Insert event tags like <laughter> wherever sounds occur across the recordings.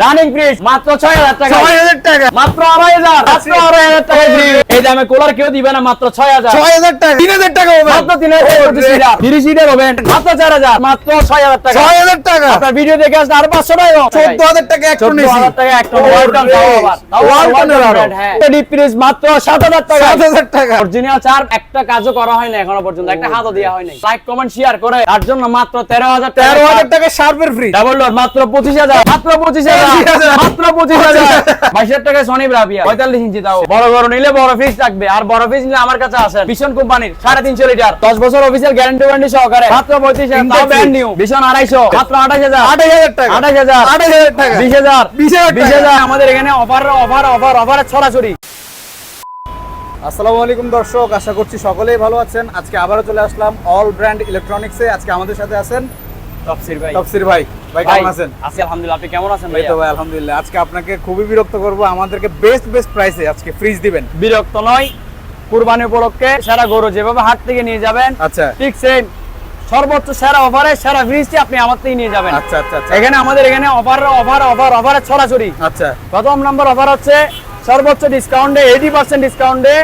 Running fridge মাত্র ছয় হাজার টাকা। ছয় হাজার টাকা। মাত্র আড়াই হাজার মাত্র আড়াই হাজার টাকা। এই দামে কুলার কেউ দিবে না মাত্র ছয় হাজার ছয় হাজার টাকা। তিন হাজার টাকা হবে মাত্র তিন হাজার পঁচিশ লিটার তিরিশ লিটার হবেন মাত্র চার হাজার মাত্র ছয় হাজার টাকা। ছয় হাজার টাকা। আপনার ভিডিও দেখে আসলে আরও পাঁচশো টাকা। চোদ্দ হাজার টাকা এক চোদ্দ হাজার মাত্র সাত হাজার টাকা সাত হাজার টাকা। অরিজিনাল চার একটা কাজও করা হয় না এখনও পর্যন্ত। একটা হাতও দেওয়া হয় নাই লাইক কমেন্ট শেয়ার করে। তার জন্য মাত্র তেরো হাজার তেরো হাজার টাকা শার্পের ফ্রি ডাবল ডোর মাত্র পঁচিশ হাজার। মাত্র পঁচিশ হাজার। 25,000 মাত্র পঁচিশ হাজার। বাইশ হাজার। টাকায় সনি ব্রাভিয়া পঁয়তাল্লিশ ইঞ্চি তাও। বড় বড় নিলে বড় ফ্রিজ থাকবে। আর বড় ফ্রিজ নিলে আমার কাছে আসেন ভীষণ কোম্পানির সাড়ে তিনশো লিটার। দশ বছর অফিসিয়াল গ্যারান্টি ওয়ারেন্টি সহকারে। মাত্র পঁয়ত্রিশ হাজার তাও ব্র্যান্ড নিউ ভীষণ আড়াইশো মাত্র আঠাশ হাজার। আঠাশ হাজার টাকা। আঠাশ হাজার। আঠাশ হাজার টাকা। বিশ হাজার। বিশ হাজার বিশ হাজার। আমাদের এখানে অফার অফার অফার অফারের ছড়াছড়ি। আসসালামু আলাইকুম দর্শক আশা করছি সকলেই ভালো আছেন। আজকে আবারও চলে আসলাম অল ব্র্যান্ড ইলেকট্রনিক্সে আজকে আমাদের সাথে আছেন তফসির ভাই। তফসির ভাই ভাই কেমন আছেন? আছি আলহামদুলিল্লাহ আপনি কেমন আছেন ভাই তো ভাই আলহামদুলিল্লাহ। আজকে আপনাকে খুবই বিরক্ত করব। আমাদেরকে বেস্ট বেস্ট প্রাইসে আজকে ফ্রিজ দিবেন। বিরক্ত নয় কুরবানি উপলক্ষে সেরা গরু যেভাবে হাট থেকে নিয়ে যাবেন আচ্ছা। ঠিক সেম সর্বোচ্চ সেরা অফারে সেরা ফ্রিজটি আপনি আমার থেকে নিয়ে যাবেন। আচ্ছা আচ্ছা আচ্ছা। এখানে আমাদের এখানে অফার অফার অফার অফারের ছড়াছড়ি। আচ্ছা। প্রথম নম্বর অফার হচ্ছে সর্বোচ্চ ডিসকাউন্টে এইটি পার্সেন্ট ডিসকাউন্টে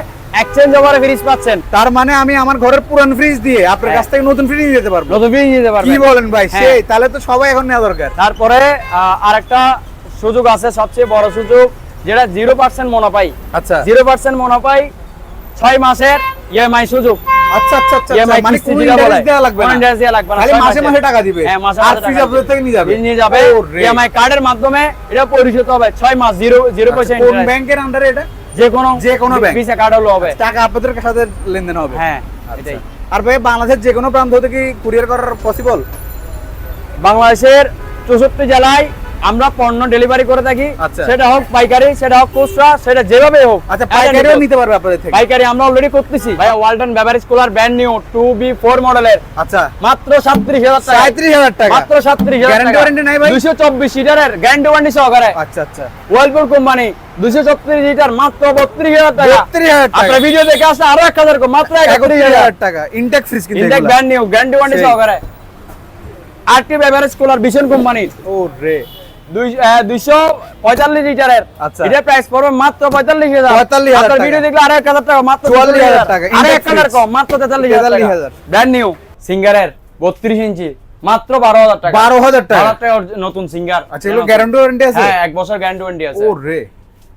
এক্সচেঞ্জ অফারে ফ্রিজ পাচ্ছেন। তার মানে আমি আমার ঘরের পুরান ফ্রিজ দিয়ে আপনার হ্যাঁ। কাছ থেকে নতুন ফ্রিজ নিতে পারব। নতুন ফ্রিজ নিতে কি বলেন ভাই? হ্যাঁ। সেই তাহলে তো সবাই এখন নেওয়া দরকার। তারপরে আরেকটা সুযোগ আছে সবচেয়ে বড় সুযোগ যেটা জিরো পার্সেন্ট মোনাপাই আচ্ছা। জিরো পার্সেন্ট মোনাপাই ছয় মাসের ইএমআই সুযোগ। আচ্ছা আচ্ছা আচ্ছা আচ্ছা, মানে কিস্তি কোনো দিলে বলে। লাগবে না। interest দেওয়া লাগবে না, খালি মাসে টাকা দিবে। হ্যাঁ, মাসে আর মাসে আপনাদের থেকে নিয়ে যাবে। নিয়ে যাবে। ইএমআই কার্ডের মাধ্যমে এটা পরিশোধ হবে। ছয় মাস পয়সা আচ্ছা, কোন ব্যাংকের আন্ডারে এটা? যে কোনো যে কোনো ব্যাংক ভিসা কার্ড হলো হবে। টাকা আপনাদের সাথে লেনদেন হবে। হ্যাঁ আচ্ছা। এটাই। আর ভাই বাংলাদেশের যে কোনো প্রান্ত থেকে কুরিয়ার করার পসিবল বাংলাদেশের চৌষট্টি জেলায় আমরা পণ্য ডেলিভারি করে থাকি। আচ্ছা। সেটা হোক পাইকারি সেটা হোক খুচরা সেটা যেভাবে হোক। আচ্ছা পাইকারিও নিতে পারবে আপনাদের থেকে? পাইকারি আমরা অলরেডি করতেছি। ভাই Walton beverage cooler brand new two B four মডেলের আচ্ছা। মাত্র সাতত্রিশ হাজার টাকা। সাঁত্রিশ হাজার টাকা। মাত্র সাতত্রিশ হাজার Guarantee নাই ভাই? দুইশো চব্বিশ সিটারের গ্যারান্টি ওয়ারেন্টি সহকারে। আচ্ছা আচ্ছা। ওয়ালপুল কোম্পানি দুইশো ছত্রিশ লিটার মাত্র বত্রিশ হাজার টাকা। বত্রিশ হাজার টাকা। আপনার ভিডিও দেখে আসলে আরও এক হাজার কম, মাত্র একত্রিশ একত্রিশ হাজার। হাজার টাকা। ইনটেক ফ্রিজ কিন্তু intake brand new guarantee warranty. সহকারে। আরটি বেভারেজ কুলার ভীষণ কোম্পানির ও রে। দুইশো পঁয়তাল্লিশ লিটারের। আচ্ছা। এটা প্রাইস পড়বে মাত্র পঁয়তাল্লিশ হাজার। 45,000 আপনার ভিডিও দেখলে আরও এক হাজার টাকা মাত্র 44,000 টাকা। আরও Index এক হাজার fridge। কম মাত্র 43,000 ব্র্যান্ড নিউ সিঙ্গারের বত্রিশ ইঞ্চি মাত্র বারো হাজার টাকা। বারো হাজার টাকা। বারো টাকা নতুন সিঙ্গার আচ্ছা এগুলো গ্যারান্টি ওয়ারেন্টি আছে? হ্যাঁ এক বছর গ্যারান্টি ওয়ারেন্টি আছে।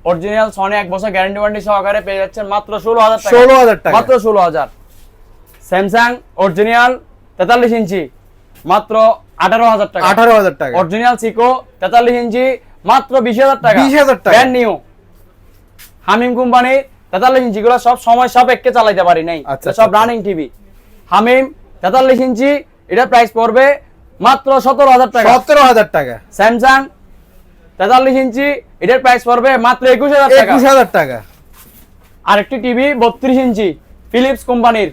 অরিজিনাল সনি এক বছর গ্যারান্টি ওয়ারেন্টি সহকারে পেয়ে যাচ্ছেন মাত্র ষোলো হাজার টাকা। ষোলো হাজার টাকা। মাত্র ষোলো হাজার। স্যামসাং অরিজিনাল তেতাল্লিশ ইঞ্চি মাত্র আঠারো হাজার টাকা। আঠারো হাজার টাকা। অরিজিনাল সিকো তেতাল্লিশ ইঞ্চি মাত্র বিশ হাজার টাকা। 20,000 টাকা। ব্র্যান্ড নিউ হামিম কোম্পানি তেতাল্লিশ ইঞ্চি গুলো সব সময় সাপেক্ষে চালাইতে পারি নাই। আচ্ছা, সব। রানিং টিভি হামিম তেতাল্লিশ ইঞ্চি এটা প্রাইস পড়বে মাত্র সতেরো হাজার টাকা। সতেরো হাজার টাকা। স্যামসাং তেতাল্লিশ ইঞ্চি এটার প্রাইস পড়বে মাত্র একুশ হাজার টাকা। একুশ হাজার টাকা। আরেকটি টিভি বত্রিশ ইঞ্চি ফিলিপস কোম্পানির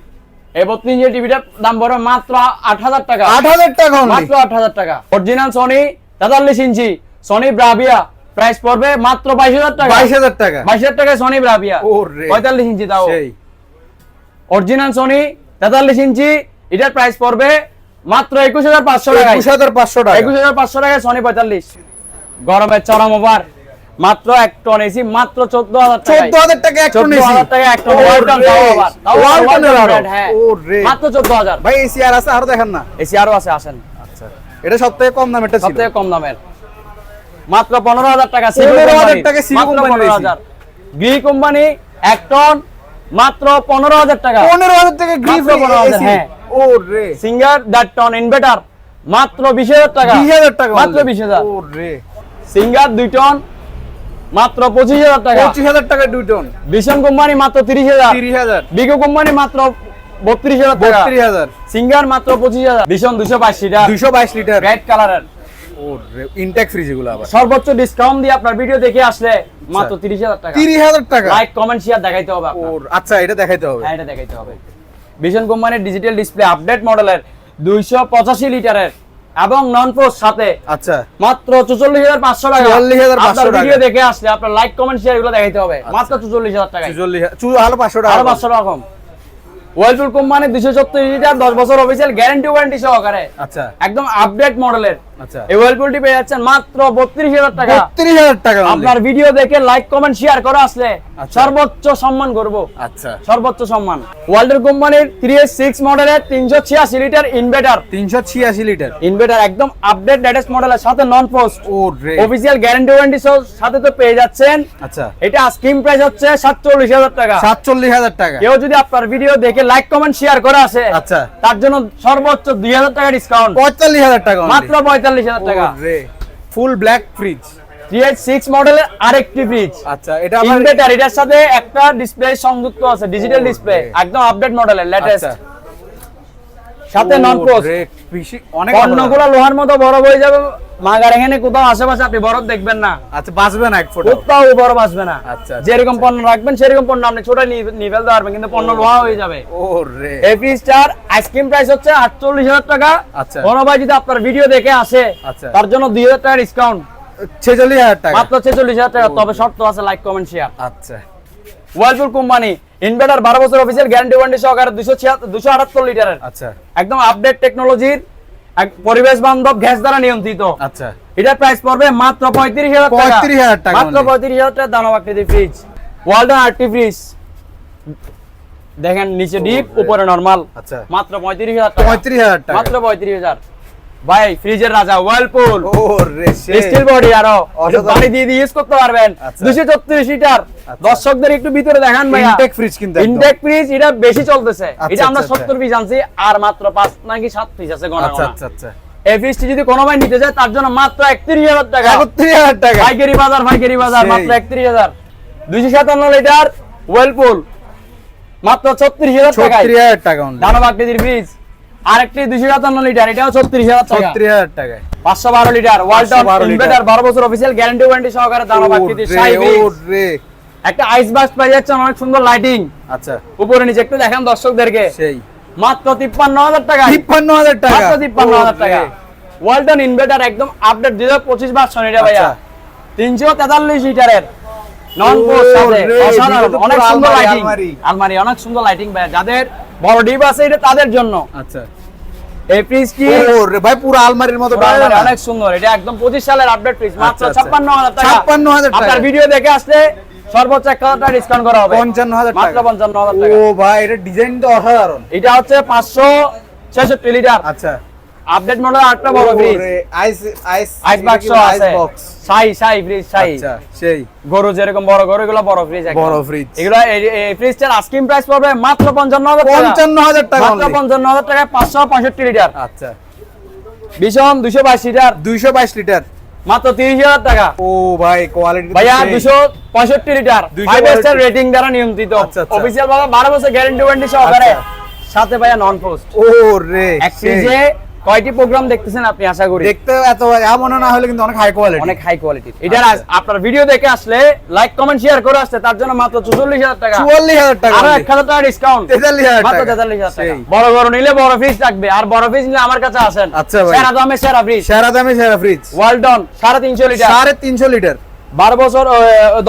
এই বত্রিশ ইঞ্চি টিভিটার দাম পড়বে মাত্র আট হাজার টাকা। আট হাজার টাকা মাত্র আট হাজার টাকা। অরিজিনাল সনি তেতাল্লিশ ইঞ্চি সনি ব্রাভিয়া প্রাইস পড়বে মাত্র বাইশ হাজার টাকা। বাইশ হাজার টাকা। বাইশ হাজার টাকায় সনি ব্রাভিয়া পঁয়তাল্লিশ ইঞ্চি তাও। সেই। অরিজিনাল সনি তেতাল্লিশ ইঞ্চি এটার প্রাইস পড়বে মাত্র একুশ হাজার পাঁচশো টাকা একুশ হাজার পাঁচশো টাকা। একুশ হাজার পাঁচশো টাকায় সনি পঁয়তাল্লিশ। গরমের চরম ওভার মাত্র এক টন এসি মাত্র চোদ্দ হাজার চোদ্দ হাজার টাকা এক টন হাজার টাকা এক brand, হ্যাঁ। মাত্র চোদ্দ হাজার ভাই এসি আর আছে আরও দেখেন না। এসি আরও আছে আসেন। আচ্ছা। এটা সব থেকে কম দামেরটা সব থেকে কম দামের। মাত্র পনেরো হাজার টাকা 15,000 টাকা Sigo মাত্র পনেরো হাজার গ্রি কোম্পানি এক টন মাত্র পনেরো হাজার টাকা পনেরো হাজার টাকা 15,000, হ্যাঁ। ও রে সিঙ্গার দ্যাট টন ইনভার্টার মাত্র বিশ হাজার টাকা। বিশ হাজার টাকা মাত্র বিশ হাজার। ও রে সিঙ্গার দুই টন মাত্র পঁচিশ হাজার টাকা। পঁচিশ হাজার টাকা দুই টন। ভীষণ কোম্পানি মাত্র তিরিশ হাজার। তিরিশ হাজার। বিগো কোম্পানি মাত্র বত্রিশ হাজার টাকা। বত্রিশ হাজার। সিঙ্গার মাত্র পঁচিশ হাজার। ভীষণ দুশো বাইশ লিটার। দুইশো বাইশ লিটার। রেড কালারের। ও ইনটেক ফ্রিজ এগুলো আবার। সর্বোচ্চ ডিসকাউন্ট দিয়ে আপনার ভিডিও দেখে আসলে মাত্র তিরিশ হাজার টাকা। তিরিশ হাজার টাকা। লাইক কমেন্ট শেয়ার দেখাইতে হবে আপনার। আচ্ছা এটা দেখাইতে হবে। হ্যাঁ এটা দেখাইতে হবে। ভিশন কোম্পানির ডিজিটাল ডিসপ্লে আপডেট মডেলের দুইশো পঁচাশি লিটারের এবং নন পোস্ট সাথে আচ্ছা। মাত্র চুচল্লিশ হাজার পাঁচশো টাকা। 44,500 আপনার টাকা। ভিডিও দেখে আসলে আপনার লাইক কমেন্ট শেয়ার এগুলো দেখাইতে হবে। মাত্র চুচল্লিশ হাজার টাকা চুচল্লিশ চু আরও পাঁচশো টাকা আরও পাঁচশো টাকা কম। ওয়ার্লপুল কোম্পানি দুশো সত্তর লিটার দশ বছর অফিসিয়াল গ্যারান্টি ওয়ারেন্টি সহকারে। আচ্ছা। একদম আপডেট মডেলের আচ্ছা এই ওয়ালপুলটি পেয়ে যাচ্ছেন মাত্র বত্রিশ হাজার টাকা। বত্রিশ হাজার টাকা আপনার ভিডিও দেখে লাইক কমেন্ট শেয়ার করে আসলে আচ্ছা। সর্বোচ্চ সম্মান করব। আচ্ছা। সর্বোচ্চ সম্মান। ওয়ার্ল্ডের কোম্পানির থ্রি সিক্স মডেলের তিনশো ছিয়াশি লিটার ইনভার্টার তিনশো ছিয়াশি লিটার ইনভার্টার একদম আপডেট লেটেস্ট মডেলের সাথে নন পোস্ট ও অফিসিয়াল গ্যারান্টি ওয়ারেন্টি সাথে তো পেয়ে যাচ্ছেন। আচ্ছা। এটা স্কিম প্রাইস হচ্ছে সাতচল্লিশ হাজার টাকা। সাতচল্লিশ হাজার টাকা। কেউ যদি আপনার ভিডিও দেখে লাইক কমেন্ট শেয়ার করে আসে আচ্ছা। তার জন্য সর্বোচ্চ দুই হাজার টাকা ডিসকাউন্ট পঁয়তাল্লিশ হাজার টাকা মাত্র পঁয়তাল্লিশ হাজার টাকা। ফুল ব্ল্যাক ফ্রিজ সিক্স মডেলের আরেকটি ফ্রিজ আচ্ছা এটা ইনভার্টার এটার সাথে একটা ডিসপ্লে সংযুক্ত আছে ডিজিটাল ডিসপ্লে একদম আপডেট মডেলের লেটেস্ট। সাথে নন অনেক পণ্যগুলো লোহার মতো বরফ হয়ে যাবে মাগার এখানে কোথাও আশেপাশে আপনি বরফ দেখবেন না। আচ্ছা বাঁচবে না এক ফোটা কোথাও বরফ আসবে না। আচ্ছা, আচ্ছা, যেরকম পণ্য রাখবেন সেরকম পণ্য আপনি ছোট নিয়ে ফেলতে পারবেন কিন্তু পণ্য লোহা হয়ে যাবে। ও রে। এই ফ্রিজটার আইসক্রিম প্রাইস হচ্ছে আটচল্লিশ হাজার টাকা। আচ্ছা। কোনো ভাই যদি আপনার ভিডিও দেখে আসে আচ্ছা। তার জন্য দুই হাজার টাকা ডিসকাউন্ট ছেচল্লিশ হাজার টাকা? মাত্র ছেচল্লিশ হাজার টাকা তবে শর্ত আছে লাইক কমেন্ট শেয়ার আচ্ছা। ওয়ার্লপুল কোম্পানি ইনভার্টার বারো বছর অফিসিয়াল গ্যারান্টি ওয়ারেন্টি সহকারে দুশো দুশো আটাত্তর লিটারের আচ্ছা। একদম আপডেট টেকনোলজির পরিবেশ বান্ধব গ্যাস দ্বারা নিয়ন্ত্রিত। আচ্ছা। এটার প্রাইস পড়বে মাত্র পঁয়ত্রিশ হাজার টাকা। 35,000 টাকা মাত্র পঁয়ত্রিশ হাজার টাকা দানব আকৃতির ফ্রিজ ওয়ালটন আরটি ফ্রিজ দেখেন নিচে ডিপ উপরে নরমাল আচ্ছা। মাত্র পঁয়ত্রিশ হাজার পঁয়ত্রিশ হাজার টাকা। মাত্র পঁয়ত্রিশ হাজার। ভাই ফ্রিজের রাজা স্টিল বডি আরও। বাড়ি দিয়ে দিয়ে ইউজ করতে পারবেন। আচ্ছা। দুশো ছত্রিশ লিটার দর্শকদের একটু ভিতরে দেখান ইনটেক ফ্রিজ কিন্তু। ইনটেক ফ্রিজ এটা বেশি চলতেছে। আচ্ছা, এটা আমরা আচ্ছা, সত্তর পিস আনছি আর মাত্র পাঁচ নাকি সাত পিস আছে আচ্ছা আচ্ছা আচ্ছা। যদি কোনো ভাই নিতে যায় তার জন্য মাত্র একত্রিশ হাজার টাকা। একত্রিশ হাজার টাকা। পাইকারি বাজার পাইকারি বাজার মাত্র একত্রিশ হাজার। দুইশো সাতান্ন লিটার ওয়েলপুল মাত্র ছত্রিশ হাজার টাকা only। দানব আকৃতির ফ্রিজ আরেকটি সাতান্ন লিটার এটাও ছত্রিশ হাজার ছত্রিশ হাজার টাকায় পাঁচশো বারো লিটার ওয়ালটন 512 লিটার। ইনভার্টার বারো বছর অফিসিয়াল গ্যারান্টি ওয়ারেন্টি সহকারে একটা আইস বাক্স পাই যাচ্ছে অনেক সুন্দর লাইটিং আচ্ছা। উপরে নিচে একটু দেখেন দর্শকদেরকে। সেই। মাত্র তিপ্পান্ন হাজার টাকা। তিপ্পান্ন হাজার টাকা। মাত্র তিপ্পান্ন হাজার টাকা। ওয়ালটন ইনভার্টার একদম আপডেট দুই হাজার পঁচিশ ভার্সন এটা ভাইয়া। আচ্ছা। তিনশো তেতাল্লিশ লিটারের। নন অসাধারণ অনেক সুন্দর লাইটিং আলমারি। অনেক সুন্দর লাইটিং ভাইয়া যাদের বড় ডিপ আছে এটা তাদের জন্য। আচ্ছা। এই ফ্রিজটি ও রে ভাই পুরো আলমারির মতো? অনেক সুন্দর। এটা একদম পঁচিশ সালের আপডেট ফ্রিজ মাত্র আচ্ছা, আচ্ছা। ছাপ্পান্ন হাজার টাকা। 56,000 টাকা। আপনার ভিডিও দেখে আসলে সর্বোচ্চ এক হাজার টাকা ডিসকাউন্ট করা হবে। মাত্র টাকা। পঞ্চান্ন হাজার ও ভাই এটা ডিজাইন তো অসাধারণ। এটা হচ্ছে পাঁচশো ছেষট্টি লিটার। আচ্ছা। আপডেট মডেল আটটা বড় ফ্রিজ আইস আইস আইস বাক্স আছে। সাই সাই ফ্রিজ সাই। আচ্ছা সেই। গরু যেরকম বড় গরু এগুলো বড় ফ্রিজ বড় fridge। এগুলো এই- ফ্রিজটার আস্কিং প্রাইস পড়বে মাত্র পঞ্চান্ন হাজার টাকা। পঞ্চান্ন হাজার টাকা মাত্র only। পঞ্চান্ন হাজার টাকায় পাঁচশো পঁয়ষট্টি লিটার। আচ্ছা। দুশো লিটার। লিটার। মাত্র তিরিশ হাজার টাকা। ও ভাই কোয়ালিটি ভাইয়া দুশো পঁয়ষট্টি লিটার। 265 ফাইভ স্টার রেটিং দ্বারা নিয়ন্ত্রিত। আচ্ছা, আচ্ছা। ভাবে বারো বছর গ্যারেন্টি ওয়ারেন্টি সহকারে। সাথে ভাইয়া নন পোস্ট ও রে এক ফ্রিজে কয়টি প্রোগ্রাম দেখতেছেন আপনি আশা করি? দেখতে এত এমন না হলে কিন্তু অনেক হাই কোয়ালিটি অনেক হাই কোয়ালিটির এটার আচ্ছা। আপনার ভিডিও দেখে আসলে লাইক কমেন্ট শেয়ার করে আসছে তার জন্য মাত্র চুচল্লিশ হাজার টাকা। চুয়াল্লিশ হাজার টাকা আরও only। এক হাজার টাকা ডিসকাউন্ট তেতাল্লিশ হাজার মাত্র টাকা। তেতাল্লিশ হাজার টাকা। বড় বড় নিলে বড় ফ্রিজ থাকবে আর বড় ফ্রিজ নিলে আমার কাছে আসেন। আচ্ছা ভাই। সেরা দামে সেরা ফ্রিজ সেরা দামে সেরা ফ্রিজ ওয়ালটন সাড়ে তিনশো লিটার সাড়ে তিনশো লিটার বারো বছর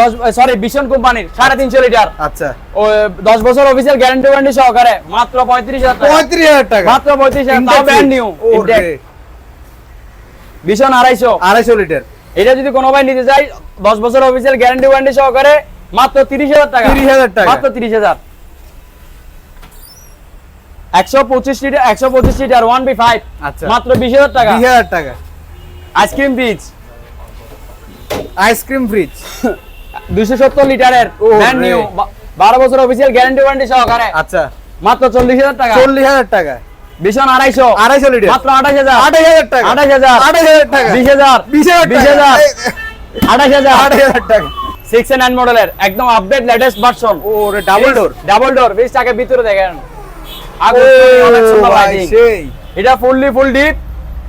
দশ সরি বিশন কোম্পানির সাড়ে তিনশো লিটার। আচ্ছা। ও দশ বছর অফিসিয়াল গ্যারান্টি ওয়ারেন্টি সহকারে মাত্র পঁয়ত্রিশ হাজার টাকা। পঁয়ত্রিশ হাজার টাকা। মাত্র পঁয়ত্রিশ হাজার তাও ব্র্যান্ড নিউ ভীষণ আড়াইশো। আড়াইশো লিটার। এটা যদি কোনো ভাই নিতে চাই দশ বছর অফিসিয়াল গ্যারান্টি ওয়ারেন্টি সহকারে মাত্র তিরিশ হাজার টাকা। 30,000 টাকা। মাত্র তিরিশ হাজার। একশো পঁচিশ লিটার একশো পঁচিশ লিটার ওয়ান বি ফাইভ আচ্ছা। মাত্র বিশ হাজার টাকা। বিশ হাজার টাকা। আইসক্রিম পিচ আইসক্রিম ফ্রিজ <laughs> দুইশো সত্তর লিটারের ব্র্যান্ড নিউ বারো বছর অফিসিয়াল গ্যারান্টি ওয়ারেন্টি সহকারে। আচ্ছা। মাত্র চল্লিশ হাজার টাকা। চল্লিশ হাজার টাকা। ভীষণ আড়াইশো। আড়াইশো লিটার। মাত্র আঠাশ হাজার। আঠাশ হাজার টাকা। আঠাশ হাজার। আঠাশ হাজার টাকা। বিশ হাজার। বিশ হাজার বিশ হাজার। আঠাশ হাজার। আঠাশ হাজার টাকা। সিক্স নাইন মডেলের একদম আপডেট লেটেস্ট ভার্সন ও ডাবল ডোর ডাবল ডোর বেশ ভিতরে দেখেন। এটা ফুললি ফুল ডিপ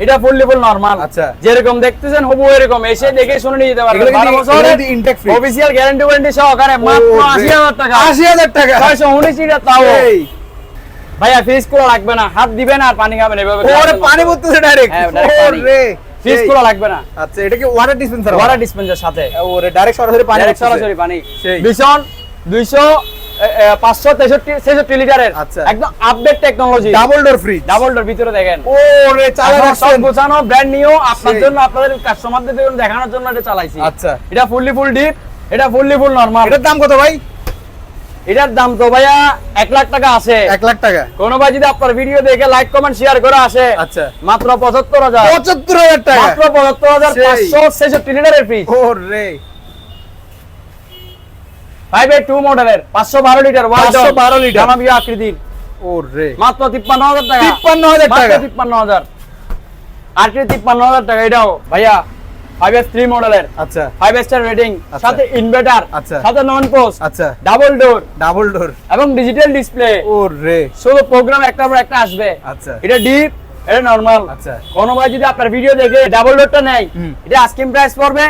এটা ফুললি ফুল নরমাল আচ্ছা। যেরকম দেখতেছেন হবু এরকম। এসে দেখে শুনে নিয়ে যেতে পারবেন। এগুলো বারো কিন্তু- বছরের এগুলো কিন্তু intake free। Official guarantee warranty সহকারে মাত্র ও রে, আশি হাজার টাকা। আশি হাজার টাকা। ছয়শো উনিশ তাও। ভাইয়া ফ্রিজ খোলা লাগবে না। হাত দিবেন আর পানি খাবেন এভাবে ওরে পানি পড়তেছে ডাইরেক্ট হ্যাঁ, direct পানি। রে ফ্রিজ সেই। খোলা লাগবে না। আচ্ছা এটা কি ওয়াটার ডিসপেন্সার ওয়াটার ডিসপেন্সার সাথে। ওরে ডাইরেক্ট সরাসরি পানি সরাসরি পানি। ভীষণ দুইশো পাঁচশো তেষট্টি ছেষট্টি লিটারের আচ্ছা। একদম update technology double door fridge double door ভিতরে দেখেন। ও রে সব গোছানো ব্র্যান্ড নিউ আপনার জন্য আপনাদের কাস্টমারদের দেখানোর জন্য এটা চালাইছি। আচ্ছা। এটা ফুললি ফুল ডিপ এটা ফুললি ফুল নরমাল এটার দাম কত ভাই? এটার দাম তো ভাইয়া এক লাখ টাকা আছে। এক লাখ টাকা। কোনো ভাই যদি আপনার ভিডিও দেখে লাইক কমেন্ট শেয়ার করে আসে আচ্ছা। মাত্র পঁচাত্তর হাজার। পঁচাত্তর হাজার টাকা। মাত্র পঁচাত্তর হাজার পাঁচশো ছেষট্টি লিটারের ফ্রিজ ও রে ফাইভ টু মডেলের পাঁচশো বারো লিটার 512 লিটার। জানাবি আকৃতির। ও মাত্র তিপ্পান্ন হাজার টাকা। 53,000 মাত্র টাকা। তিপ্পান্ন হাজার। আটটি তিপ্পান্ন হাজার টাকা এটাও ভাইয়া ফাইভ এস থ্রি মডেলের আচ্ছা। ফাইভ স্টার রেটিং আচ্ছা। সাথে ইনভার্টার আচ্ছা। সাথে নন পোস্ট আচ্ছা। ডাবল ডোর ডাবল ডোর এবং ডিজিটাল ডিসপ্লে ও রে শুধু প্রোগ্রাম একটা পর একটা আসবে। আচ্ছা। এটা ডিপ এটা নরমাল আচ্ছা। কোনো ভাই যদি আপনার ভিডিও দেখে ডাবল ডোরটা নেয়। এটা আস্কিং প্রাইস পড়বে।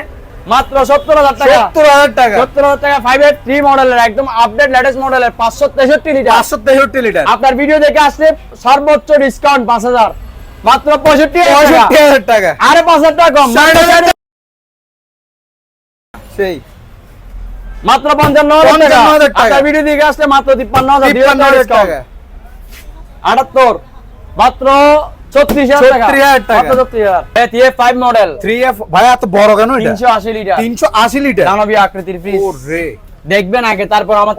মাত্র সত্তর হাজার টাকা। সত্তর হাজার টাকা। সত্তর হাজার টাকা ফাইভ এইট থ্রি মডেলের একদম আপডেট লেটেস্ট মডেলের পাঁচশো তেষট্টি লিটার পাঁচশো তেষট্টি লিটার আপনার ভিডিও দেখে আসলে সর্বোচ্চ ডিসকাউন্ট পাঁচ হাজার। মাত্র পঁয়ষট্টি হাজার টাকা। আরে পাঁচ হাজার টাকা কম। সেই। মাত্র পঞ্চান্ন হাজার টাকা। 55,000 টাকা। আপনার ভিডিও দেখে আসলে মাত্র তিপ্পান্ন হাজার আটাত্তর। মাত্র ছত্রিশ হাজার টাকা। 36,000 টাকা। মাত্র ছত্রিশ হাজার। TF five model three F ভাই এত বড় কেন এটা? তিনশো আশি লিটার তিনশো আশি লিটার দানবী আকৃতির ফ্রিজ ও রে দেখবেন আগে তারপর আমার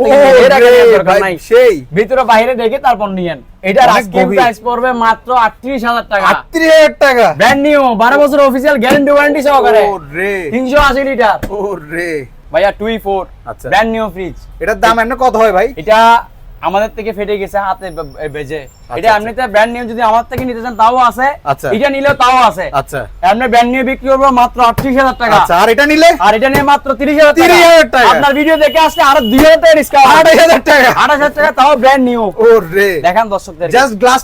সেই। ভিতরে বাইরে দেখে তারপর নিয়েন। এটার আস্কিং প্রাইস পড়বে মাত্র আটত্রিশ হাজার টাকা। আটত্রিশ হাজার টাকা। ব্র্যান্ড নিউ বারো বছর গ্যারান্টি ওয়ারেন্টি সহকারে। লিটার ভাইয়া ফোর আচ্ছা। ব্র্যান্ড নিউ ফ্রিজ এটার দাম এমনি কত হয় ভাই? এটা আমাদের থেকে ফেটে গেছে হাতে বেজে। এটা আচ্ছা। এমনিতে ব্র্যান্ড নিউ যদি আমার থেকে নিতে চান তাও আছে। আচ্ছা। এটা নিলেও তাও আছে। আচ্ছা। এমনি ব্র্যান্ড নিউ বিক্রি করব মাত্র আটত্রিশ হাজার টাকা। আচ্ছা আর এটা নিলে? আর এটা নিয়ে মাত্র তিরিশ হাজার 30,000 টাকা। আপনার ভিডিও দেখে আসলে আরও দুই হাজার টাকা ডিসকাউন্ট আঠাশ হাজার টাকা। আঠাশ হাজার টাকা তাও ব্র্যান্ড নিউ ও রে দেখান দর্শকদের। জাস্ট গ্লাস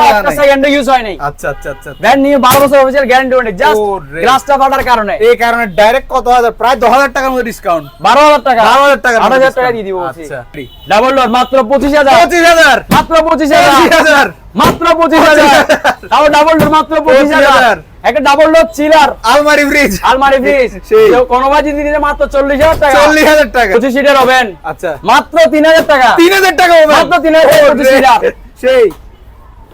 নাই। সেকেন্ড ইউজ হয় নাই। আচ্ছা আচ্ছা আচ্ছা ব্র্যান্ড নিউ বারো বছর অফিসিয়াল গ্যারান্টি ওয়ারেন্টি জাস্ট ওরে। গ্লাসটা কারণে। এই কারণে ডাইরেক্ট কত হাজার? প্রায় দশ হাজার টাকার মধ্যে ডিসকাউন্ট বারো হাজার টাকা। বারো হাজার টাকা আঠাশ হাজার টাকা দিয়ে দিব আচ্ছা। ডাবল ডোর মাত্র পঁচিশ হাজার। পঁচিশ হাজার। মাত্র পঁচিশ হাজার। হাজার। মাত্র পঁচিশ হাজার। তাও ডাবল ডোর মাত্র পঁচিশ হাজার। একটা ডাবল ডোর চিলার আলমারি ফ্রিজ আলমারি ফ্রিজ কোনো ভাই যদি মাত্র চল্লিশ হাজার টাকা। চল্লিশ হাজার টাকা। পঁচিশ সিটের হবেন আচ্ছা। মাত্র তিন হাজার টাকা। তিন হাজার টাকা মাত্র 3,000 পঁচিশ লিটার। সেই।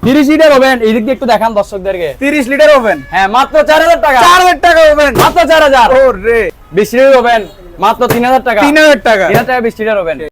তিরিশ সিটের হবেন এই দিক একটু দেখান দর্শকদেরকে। তিরিশ লিটার ওভেন হ্যাঁ মাত্র চার হাজার টাকা। চার হাজার টাকা ওভেন মাত্র চার হাজার। ও রে বিশ লিটার হবেন মাত্র তিন হাজার টাকা। তিন হাজার টাকা। তিন হাজার টাকা বিশ লিটার হবেন